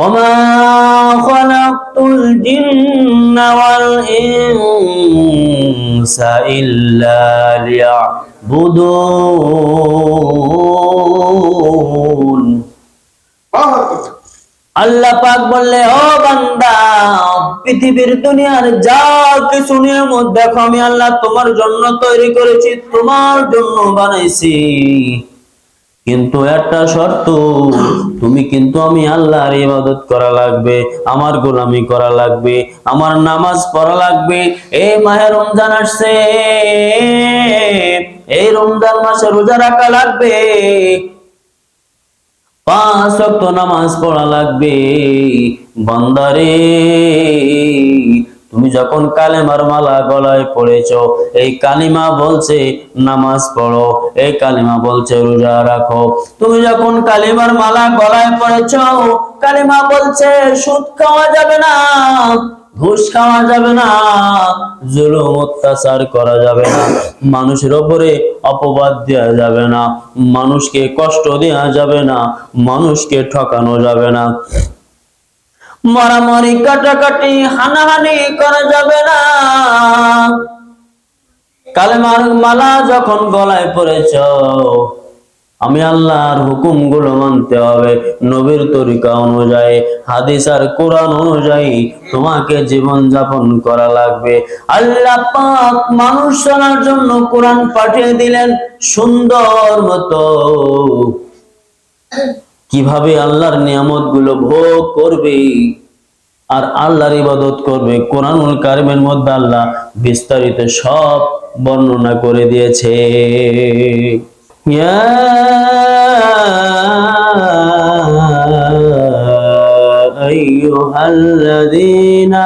وما خلقت الجن والإنس إلا ليعبدون আল্লাহ পাক বললে ও বান্দা পৃথিবীর দুনিয়ার যা কিছু নিয়ামত দেখো আমি আল্লাহ তোমার জন্য তৈরি করেছি তোমার জন্য বানাইছি কিন্তু একটা শর্ত, তুমি কিন্তু আমি আল্লাহর ইবাদত করা লাগবে, আমার গোলামি করা লাগবে, আমার নামাজ পড়া লাগবে। এই মাহে রমজান আসছে, এই রমজান মাসে রোজা রাখা লাগবে। পাঁচ ওয়াক্ত নামাজ পড়া লাগবে। বান্দারে তুমি যখন কালেমার মালা গলায় পড়েছ, এই কালিমা বলছে নামাজ পড়ো, এই কালিমা বলছে রোজা রাখো। তুমি যখন কালিমার মালা গলায় পড়েছ, কালিমা বলছে সুদ খাওয়া যাবে না, ঘুষ খাওয়া যাবে না, জুলুম অত্যাচার করা যাবে না, মানুষের ওপরে অপবাদ দেওয়া যাবে না, মানুষকে কষ্ট দেওয়া যাবে না, মানুষকে ঠকানো যাবে না। মারামারি কাটাকাটি, হানাহানি করা যাবে না। কালেমার মালা যখন গলায় পড়েছ, আমি আল্লাহর হুকুমগুলো মানতে হবে। নবীর তরিকা অনুযায়ী, হাদিস আর কোরআন অনুযায়ী তোমাকে জীবন যাপন করা লাগবে। আল্লাহ পাক মানুষ শোনার জন্য কোরআন পাঠিয়ে দিলেন সুন্দর মতো। কীভাবে আল্লাহর নিয়ামতগুলো ভোগ করবে? আর আল্লাহর ইবাদত করবে। কোরআনুল কারিমের মধ্যে আল্লাহ বিস্তারিত সব বর্ণনা করে দিয়েছে। ইয়া আইয়ুহাল্লাযীনা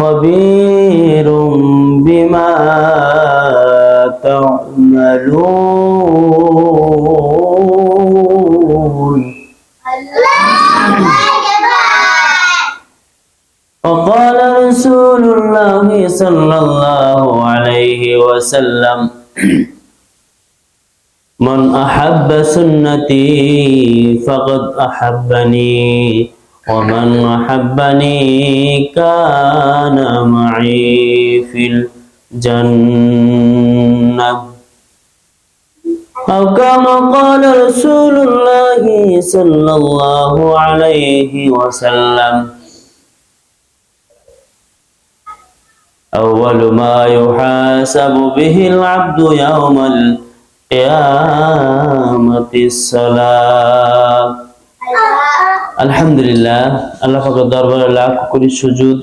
خبير بما تعملون. وقال رسول الله صلى الله عليه وسلم من أحب سنتي فقد أحبني. ومن أحبني كان معي في الجنة أو كما قال رسول الله صلى الله عليه وسلم أول ما يحاسب به العبد يوم القيامة الصلاة আলহামদুলিল্লাহ, আল্লাহ পাকের দরবারে লাখ কোটি সুজুদ,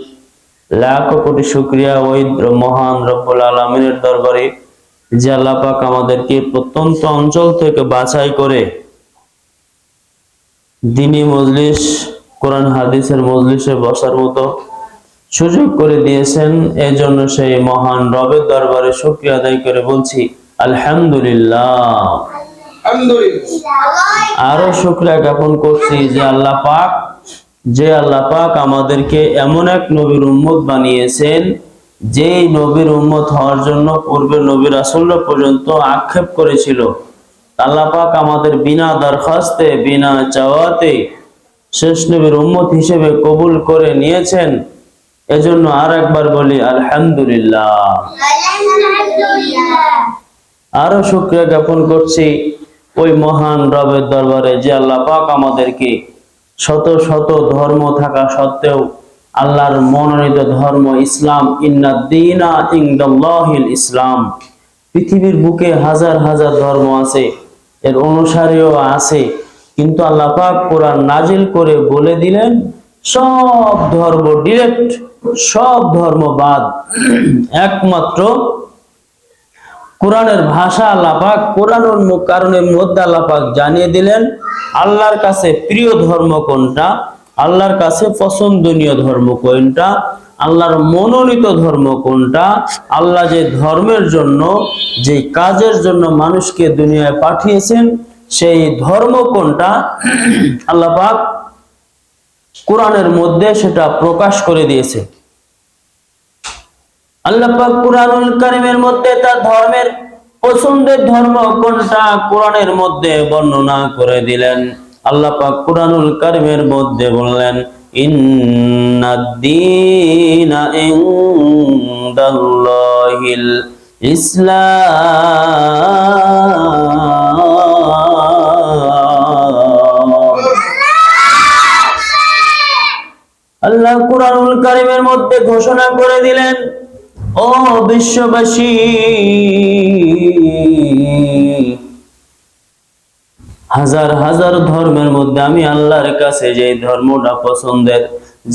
লাখ কোটি শুকরিয়া ওই মহান রব্বুল আলমিনের দরবারে যে আল্লাহ পাক আমাদেরকে প্রত্যন্ত অঞ্চল থেকে বাছাই করে দিনী মজলিস, কোরআন হাদিসের মজলিসে বসার মতো সুযোগ করে দিয়েছেন। এই জন্য সেই মহান রবের দরবারে শুকরিয়া আদায় করে বলছি, আলহামদুলিল্লাহ। আরও শুক্রিয়া জ্ঞাপন করছি যে আল্লাহ পাক যে আল্লাহ পাক আমাদেরকে এমন এক নবীর উম্মত বানিয়েছেন যেই নবীর উম্মত হওয়ার জন্য পূর্বে নবীর রাসূলরা পর্যন্ত আক্ষেপ করেছিল। আল্লাহ পাক আমাদের বিনা দরখাস্তে বিনা চাওয়াতে শেষ নবীর উম্মত হিসেবে কবুল করে নিয়েছেন। এজন্য আর একবার বলি আলহামদুলিল্লাহ। আরও শুক্রিয়া জ্ঞাপন করছি ওই মহান রবের দরবারে যে আল্লাহ পাক আমাদেরকে শত শত ধর্ম থাকা সত্ত্বেও আল্লাহর মনোনীত ধর্ম ইসলাম ইন্নাদ্দিনা ইনদাল্লাহিল ইসলাম। পৃথিবীর বুকে হাজার হাজার ধর্ম আছে, এর অনুসারীও আছে। কিন্তু আল্লাহ পাক কোরআন নাজিল করে বলে দিলেন, সব ধর্ম ডিরেক্ট, সব ধর্ম বাদ। একমাত্র কোরআনের ভাষা আল্লাপাক কোরআনের কারণের মধ্যে আল্লাপাক জানিয়ে দিলেন, আল্লাহর কাছে প্রিয় ধর্ম কোনটা? আল্লাহর কাছে পছন্দনীয় ধর্ম কোনটা? আল্লাহর মনোনীত ধর্ম কোনটা? আল্লাহ যে ধর্মের জন্য, যে কাজের জন্য মানুষকে দুনিয়ায় পাঠিয়েছেন, সেই ধর্ম কোনটা? আল্লাহ পাক কোরআনের মধ্যে সেটা প্রকাশ করে দিয়েছে। আল্লাহ পাক কুরআনুল কারীমের মধ্যে তার ধর্মের পছন্দের ধর্ম কোনটা কোরআনের মধ্যে বর্ণনা করে দিলেন। আল্লাহ পাক কুরআনুল কারীমের মধ্যে বললেন, ইন্নাদ-দীনা ইসলাম। আল্লাহ কুরআনুল কারীমের মধ্যে ঘোষণা করে দিলেন ও বিশ্ববাসী। হাজার হাজার ধর্মের মধ্যে আমি আল্লাহর কাছে যে ধর্মটা পছন্দের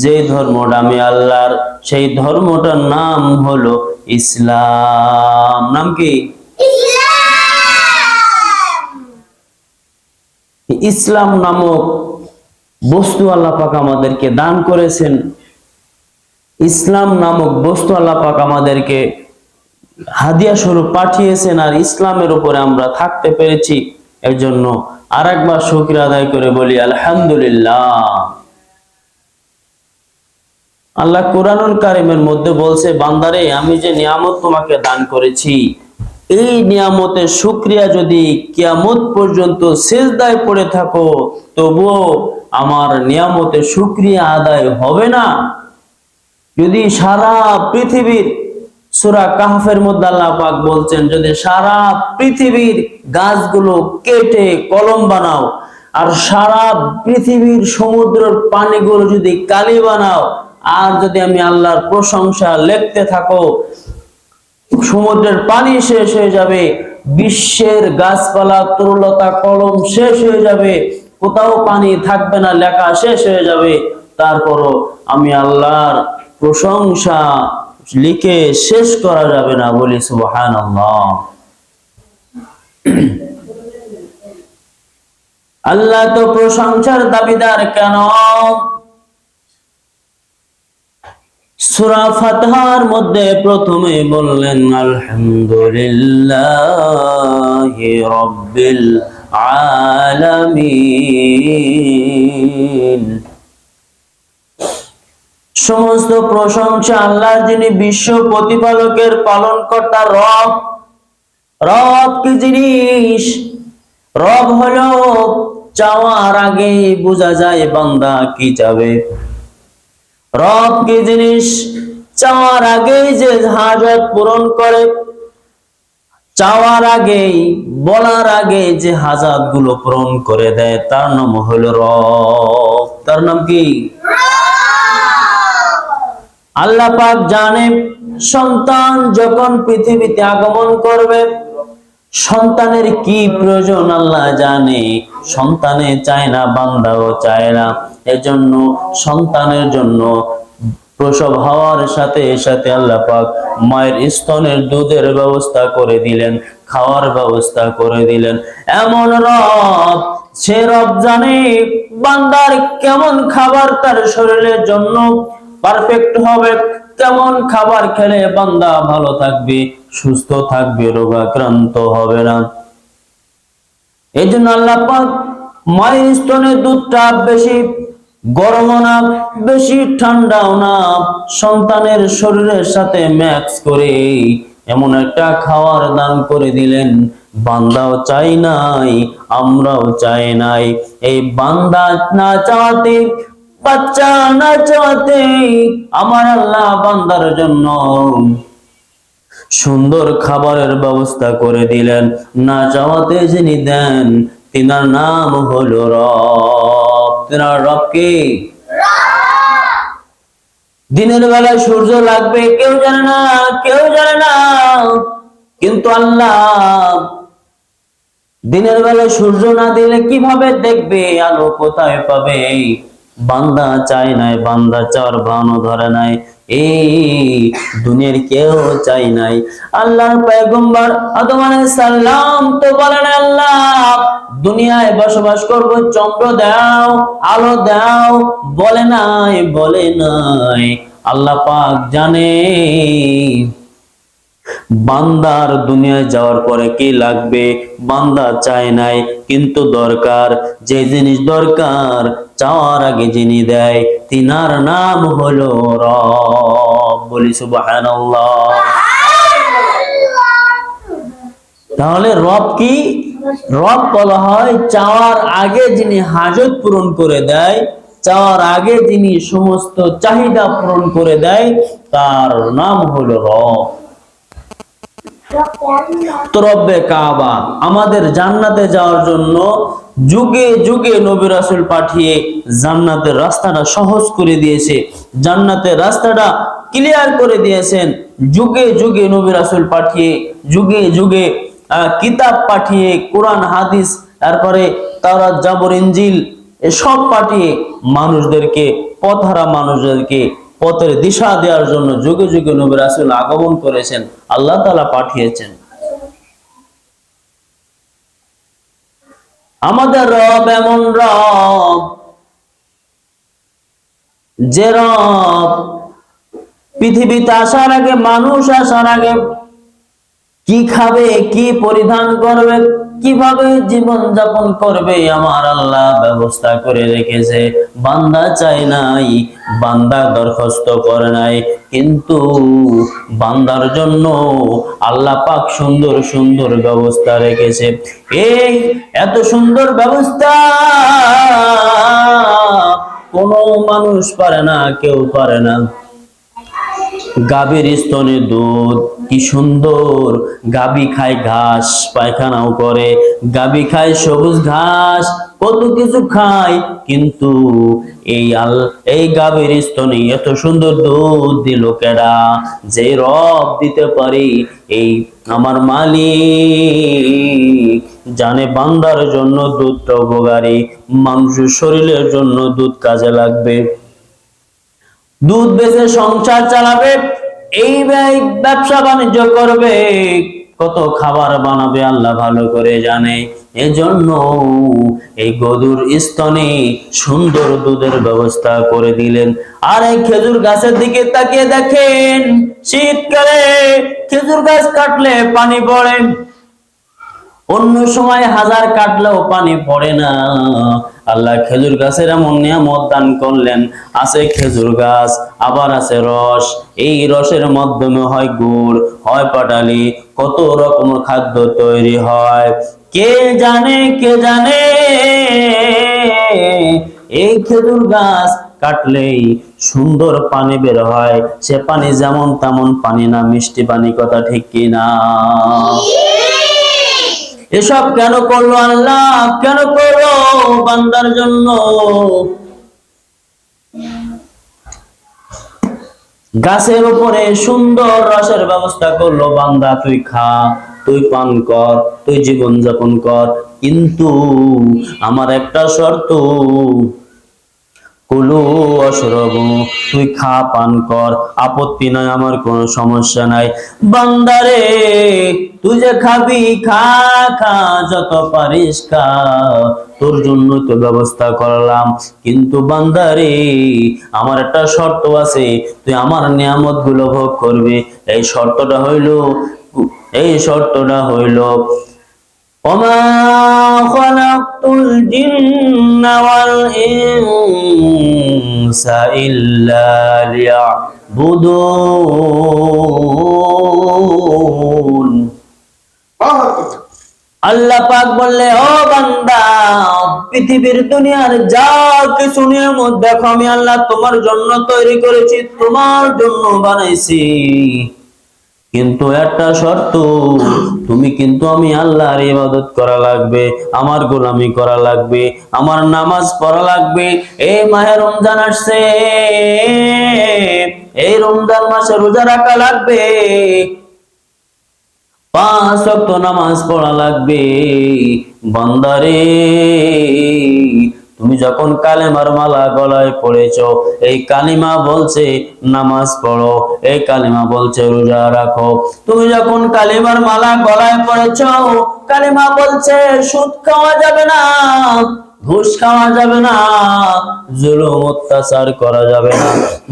যে ধর্মটা আমি আল্লাহর, সেই ধর্মটার নাম হলো ইসলাম। নাম কি? ইসলাম নামক বস্তু আল্লাহ পাক আমাদেরকে দান করেছেন। ইসলাম নামক বস্তু আল্লাহ পাক আমাদেরকে হাদিয়া স্বরূপ পাঠিয়েছেন আর ইসলামের উপরে আমরা থাকতে পেরেছি। এর জন্য আর একবার শুক্র আদায় করে বলি, আলহামদুলিল্লাহ। আল্লাহ কোরআনুল কারিমের মধ্যে বলছে, বান্দারে, আমি যে নিয়ামত তোমাকে দান করেছি, এই নিয়ামতের শুক্রিয়া যদি কিয়ামত পর্যন্ত শেষদায় পড়ে থাকো, তবুও আমার নিয়ামতের শুক্রিয়া আদায় হবে না। যদি সারা পৃথিবীর সূরা কাহফের মধ্যে আল্লাহ পাক বলছেন, যদি সারা পৃথিবীর গাছগুলো কেটে কলম বানাও, আর সারা পৃথিবীর সমুদ্রের পানিগুলো যদি কালি বানাও, আর যদি আমি আল্লাহর প্রশংসা লিখতে থাকো, সমুদ্রের পানি শেষ হয়ে যাবে, বিশ্বের গাছপালা, তরুলতা, কলম শেষ হয়ে যাবে, কোথাও পানি থাকবে না, লেখা শেষ হয়ে যাবে, তারপরও আমি আল্লাহর প্রশংসা লিখে শেষ করা যাবে না বলি সুবহান আল্লাহ তো প্রশংসার দাবিদার কেন? সূরা ফাতহার মধ্যে প্রথমে বললেন, আলহামদুলিল্লাহি রাব্বিল আলামিন। সমস্ত প্রশংসা আল্লাহ যিনি বিশ্ব প্রতিপালকের পালনকর্তা রব। রব কি জিনিস? রব হলো চাওয়ার আগে বোঝা যায় বান্দা কি চাবে। রব কি জিনিস? চাওয়ার আগেই যে হাজত পূরণ করে। চাওয়ার আগেই, বলার আগে যে হাজাতগুলো পূরণ করে দেয়, তার নাম হলো রব। তার নাম কি? আল্লাহ পাক জানে, সন্তান যখন পৃথিবীতে আগমন করবে, সন্তানের কি প্রয়োজন আল্লাহ জানে। সন্তানে চায় না, বান্দাও চায় না। এজন্য, সন্তানের জন্য প্রসব হওয়ার সাথে সাথে আল্লাহ পাক মায়ের স্তনের দুধের ব্যবস্থা করে দিলেন, খাওয়ার ব্যবস্থা করে দিলেন। এমন রব, সে রব জানে, বান্দার কেমন খাবার তার শরীরের জন্য পারফেক্ট হবে। কেমন খাবার খেলে বান্দা ভালো থাকবে, সুস্থ থাকবে, রোগাক্রান্ত হবে না। এই জন্য আল্লাহ পাক মায়ের স্তনের দুধটা বেশি গরম না, বেশি ঠান্ডাও না, সন্তানের শরীরের সাথে ম্যাক্স করে এমন একটা খাওয়ার দান করে দিলেন। বান্দাও চাই নাই, আমরাও চাই নাই। এই বান্দা না চাওয়াতে বাচ্চা না আমার আল্লাহ বান্দার জন্য সুন্দর খাবারের ব্যবস্থা করে দিলেন। না চাওয়াতে যিনি দেন, তিনার নাম হলো রব। তিনার রব কে? দিনের বেলায় সূর্য লাগবে, কেউ জানে না, কেউ জানে না। কিন্তু আল্লাহ দিনের বেলায় সূর্য না দিলে কীভাবে দেখবে, আলো কোথায় পাবে? বান্দা চাই নাই, বান্দা চাওয়ার ভানো ধরে নাই। দুনিয়ার কেউ চাই নাই। আল্লাহর পয়গম্বর আদম আলাইহিস তো বলেন, আল্লাহ, দুনিয়ায় বসবাস করব, চন্দ্র দাও, আলো দাও। বলে নাই বলে নাই। আল্লাহ পাক জানে। বান্দার দুনিয়ায় যাওয়ার পরে কি লাগবে? বান্দা চায় নাই, কিন্তু দরকার, যে জিনিস দরকার চাওয়ার আগে যিনি দেয় তিনার নাম হলো রব। বলি সুবহানাল্লাহ। তাহলে রব কি? রব বলা হয় চাওয়ার আগে যিনি হাজত পূরণ করে দেয় চাওয়ার আগে যিনি সমস্ত চাহিদা পূরণ করে দেয় তার নাম হলো রব। তো রব্বে কাবা আমাদের জান্নাতে যাওয়ার জন্য যুগে যুগে নবী রাসূল পাঠিয়ে জান্নাতের রাস্তাটা সহজ করে দিয়েছে। জান্নাতের রাস্তাটা ক্লিয়ার করে দিয়েছেন। যুগে যুগে নবী রাসূল পাঠিয়ে, যুগে যুগে কিতাব পাঠিয়ে, কোরআন, হাদিস, তারপরে তারা জাবর ইঞ্জিল এসব পাঠিয়ে মানুষদেরকে, পথহারা মানুষদেরকে পথের দিশা দেওয়ার জন্য যুগে যুগে নবী রাসূল আগমন করেছেন। আল্লাহ তালা পাঠিয়েছেন। আমাদের রব এমন রব যে রব পৃথিবীতে আসার আগে, মানুষ আসার আগে কি খাবে, কি পরিধান করবে কীভাবে জীবন যাপন করবে? আমার আল্লাহ ব্যবস্থা করে রেখেছে। বান্দা চায় নাই, বান্দা দরখাস্ত করে নাই। কিন্তু বান্দার জন্য আল্লাহ পাক সুন্দর সুন্দর ব্যবস্থা রেখেছে। এই এত সুন্দর ব্যবস্থা কোনো মানুষ পারে না, কেউ পারে না। গাভীর স্তনে দুধ কি সুন্দর। গাবি খায় ঘাস, পায়খানাও করে। গাবি খায় সবুজ ঘাস, কত কিছু খায়। কিন্তু এই আল, এই গাভীর স্তনে এত সুন্দর দুধ দিল কেডা? যে রব দিতে পারি, এই আমার মালিক। জানে বান্দার জন্য দুধটা উপকারী মানুষের শরীরের জন্য দুধ কাজে লাগবে। দুধ বেচে সংসার চালাবে এই ব্যবসা বাণিজ্য করবে, কত খাবার বানাবে আল্লাহ ভালো করে জানে। এজন্য এই গরুর স্তনে সুন্দর দুধের ব্যবস্থা করে দিলেন। আর এই খেজুর গাছের দিকে তাকিয়ে দেখেন, শীতকালে খেজুর গাছ কাটলে পানি পড়ে। অন্য সময় হাজার কাটলেও পানি পড়ে না। আল্লাহ খেজুর গাছের এমন নিয়ামত দান করলেন, আছে খেজুর গাছ, আবার আছে রস। এই রসের মাধ্যমে হয় গুড়, হয় পাটালি, কত রকমের খাদ্য তৈরি হয়। কে জানে কে জানে? এই খেজুর গাছ কাটলেই সুন্দর পানি বের হয়। সে পানি যেমন তেমন পানি না, মিষ্টি পানি কথা ঠিক কিনা? এসব কেন করল আল্লাহ? কেন করল বান্দার জন্য? গাছের উপরে সুন্দর রসের ব্যবস্থা করল, বান্দা, তুই খা, তুই পান কর, তুই জীবন যাপন কর। কিন্তু আমার একটা শর্ত কুলু অসরবু তুই খা, পান কর, আপত্তি নাই আমার সমস্যা নাই। বান্দারে, তুই যে খাবি, খা খা, যত পারিস খা। তোর জন্য তো ব্যবস্থা করলাম। কিন্তু বান্দারে, আমার একটা শর্ত আছে, তুই আমার নিয়ামতগুলো ভোগ করবি। এই শর্তটা হইল, এই শর্তটা হইল وما خلقت الجن والإنس إلا ليعبدون আল্লাহ পাক বললে ও বান্দা পৃথিবীর দুনিয়ার যা কিছু নিয়ামত দেখো আমি আল্লাহ তোমার জন্য তৈরি করেছি তোমার জন্য বানাইছি কিন্তু একটা শর্ত, তুমি কিন্তু আমি আল্লাহর ইবাদত করা লাগবে, আমার গোলামি করা লাগবে, আমার নামাজ পড়া লাগবে। এই মাহে রমজান আসছে, এই রমজান মাসে রোজা রাখা লাগবে। পাঁচ ওয়াক্ত নামাজ পড়া লাগবে। বান্দারে তুমি যখন কালেমার মালা গলায় পড়েছ, এই কালিমা বলছে, নামাজ পড়ো। এই কালিমা বলছে, রোজা রাখো। তুমি যখন কালিমার মালা গলায় পড়েছ, কালিমা বলছে, সুদ খাওয়া যাবে না, ঘুষ খাওয়া যাবে না, জুলুম, অত্যাচার করা যাবে না,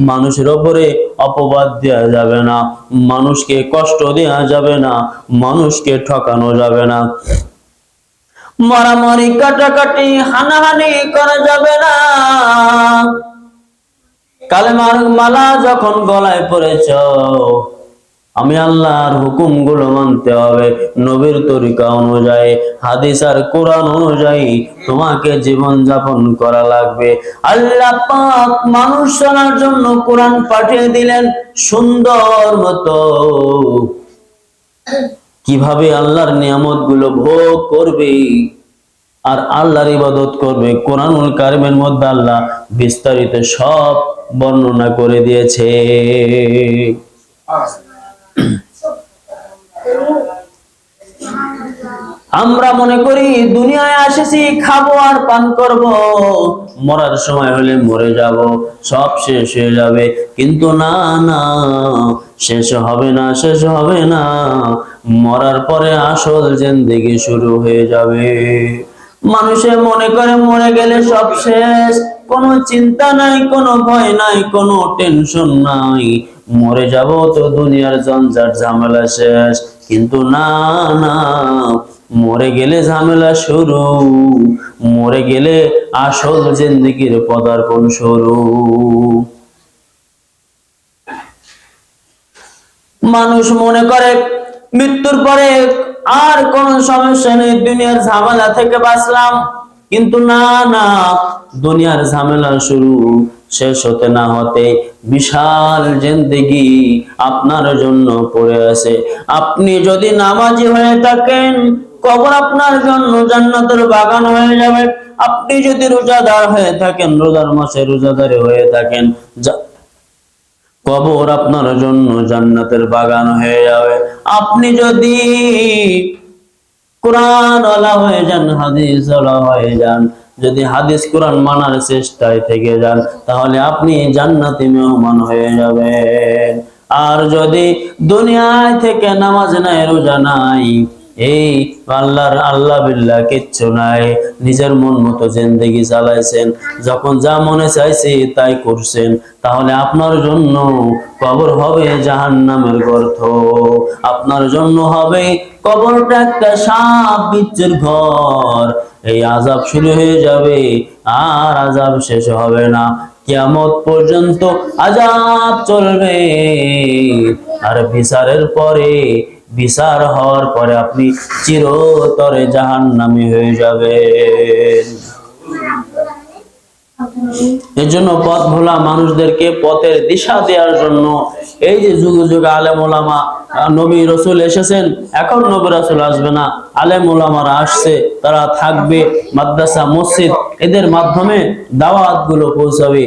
মানুষের ওপরে অপবাদ দেওয়া যাবে না, মানুষকে কষ্ট দেওয়া যাবে না, মানুষকে ঠকানো যাবে না। মারামারি কাটাকাটি, হানাহানি করা যাবে না। কালেমার মালা যখন গলায় পড়েছ, আমি আল্লাহর হুকুমগুলো মানতে হবে। নবীর তরিকা অনুযায়ী, হাদিস আর কোরআন অনুযায়ী তোমাকে জীবন যাপন করা লাগবে। আল্লাহ পাক মানুষ চলার জন্য কোরআন পাঠিয়ে দিলেন সুন্দর মতো। কীভাবে আল্লাহর নিয়ামতগুলো ভোগ করবে আর আল্লাহর ইবাদত করবে? কোরআনুল কারিমের মধ্যে আল্লাহ বিস্তারিত সব বর্ণনা করে দিয়েছে। আমরা মনে করি দুনিয়ায় আসেছি, খাব আর পান করব। মরার সময় হলে মরে যাব, সব শেষ হয়ে যাবে। কিন্তু না না, শেষ হবে না, শেষ হবে না। মরার পরে আসল জিন্দেগি শুরু হয়ে যাবে। মানুষে মনে করে মরে গেলে সব শেষ। কোনো চিন্তা নাই, কোনো ভয় নাই, কোনো টেনশন নাই। মরে যাব তো দুনিয়ার জঞ্জাট ঝামেলা শেষ। কিন্তু না না মরে গেলে ঝামেলা শুরু, মরে গেলে আসল জিন্দগির পদার্পণ শুরু। মানুষ মনে করে, মৃত্যুর পরে আর কোন সমস্যা নেই, দুনিয়ার ঝামেলা থেকে বাঁচলাম। কিন্তু না না, দুনিয়ার ঝামেলা শুরু শেষ হতে না হতে বিশাল জিন্দেগি আপনার জন্য পড়ে আছে। আপনি যদি নামাজি হয়ে থাকেন কবর আপনার জন্য জান্নাতের বাগান হয়ে যাবে। আপনি যদি রোজাদার হয়ে থাকেন, রোজার মাসে রোজাদারে হয়ে থাকেন কবর আপনার জন্য জান্নাতের বাগান হয়ে যাবে। আপনি যদি কোরআন হয়ে যান হাদিস হয়ে যান, যদি হাদিস কোরআন মানার চেষ্টায় থেকে যান, তাহলে আপনি জান্নাতি মেহমান হয়ে যাবেন। আর যদি দুনিয়ায় থেকে নামাজ নাই, রোজা নাই এই আল্লাহর আল্লাহ বিল্লাহ কিচ্ছু নাই। নিজের মন মতো জিন্দেগি চালাইছেন। যখন যা মনে চাইছে তাই করছেন। তাহলে আপনার জন্য কবর হবে জাহান নামের গর্ত। আপনার জন্য হবে কবরটা একটা সাপ বিচ্ছের ঘর। এই আজাব শুরু হয়ে যাবে আর আজাব শেষ হবে না। কিয়ামত পর্যন্ত আজাব চলবে। আর বিচারের পরে বিচার হওয়ার পরে আপনি চিরতরে জাহান্নামী হয়ে যাবেন। এর জন্য পথ ভোলা মানুষদেরকে পথের দিশা দেওয়ার জন্য এই যে যুগে যুগে আলেম ওলামা নবী রসুল এসেছেন, এখন নবী রসুল আসবে না, আলেম ওলামারা আসছে, তারা থাকবে মাদ্রাসা, মসজিদ, এদের মাধ্যমে দাওয়াতগুলো পৌঁছাবে।